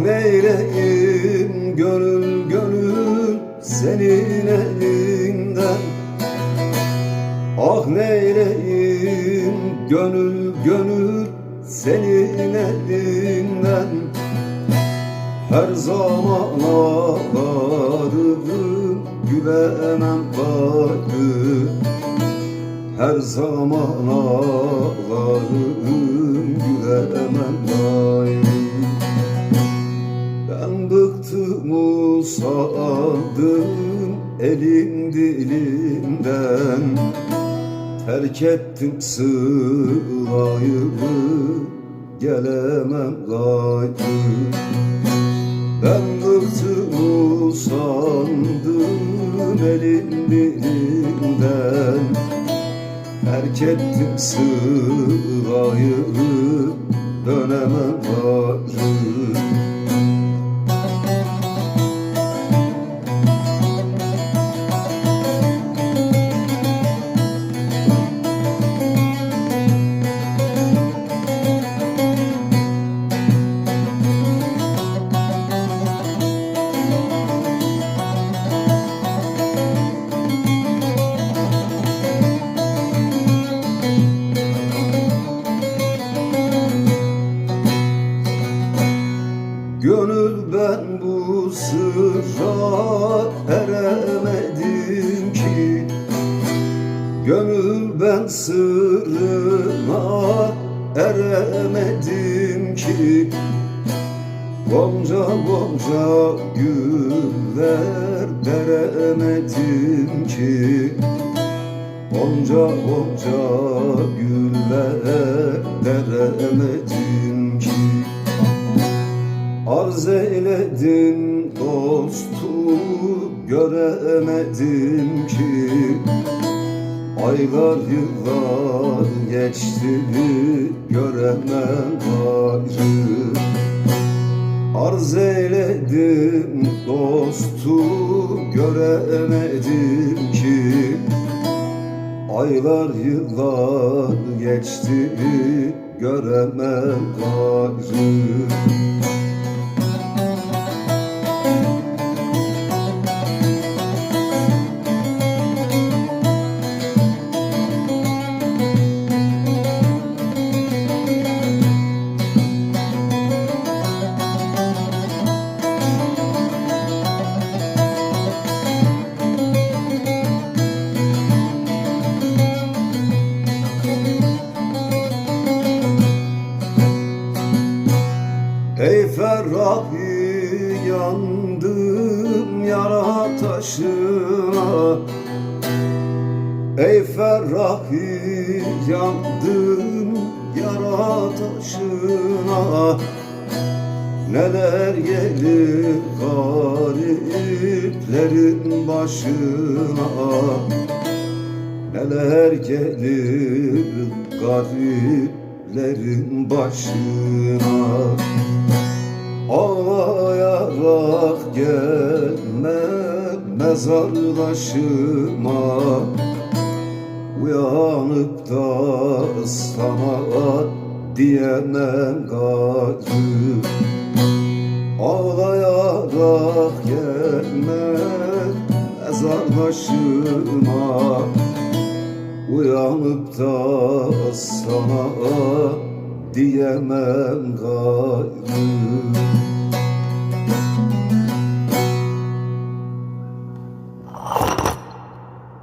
neyleyim gönül gönül senin elinden. Ah neyleyim gönül gönül senin elinden. Her zaman ağlarım gülemem gayrı Her zaman ağlarım usandım elin dilinden. Terk ettim sırayı gelemem gayrı. Ben bıktım usandım elin dilinden. Terk ettim sırayı dönemem gayrı ben bu sırra eremedim ki. Gönül ben sırrına eremedim ki. Gonca gonca güller deremedim ki. Gonca gonca güller deremedim ki Arz eyledin dostu göremedim ki. Aylar yıllar geçti göremem gayrı Arz eyledim dostu göremedim ki. Aylar yıllar geçti göremem gayrı Ferrahi yandım yara taşına. Ey Ferrahi yandım yara taşına. Neler gelir gariplerin başına? Neler gelir gariplerin başına Ağlayarak gelme mezarlaşıma. Uyanıp da sana diyemem gayrı Ağlayarak gelme mezarlaşıma. Uyanıp da sana diyemem gayrı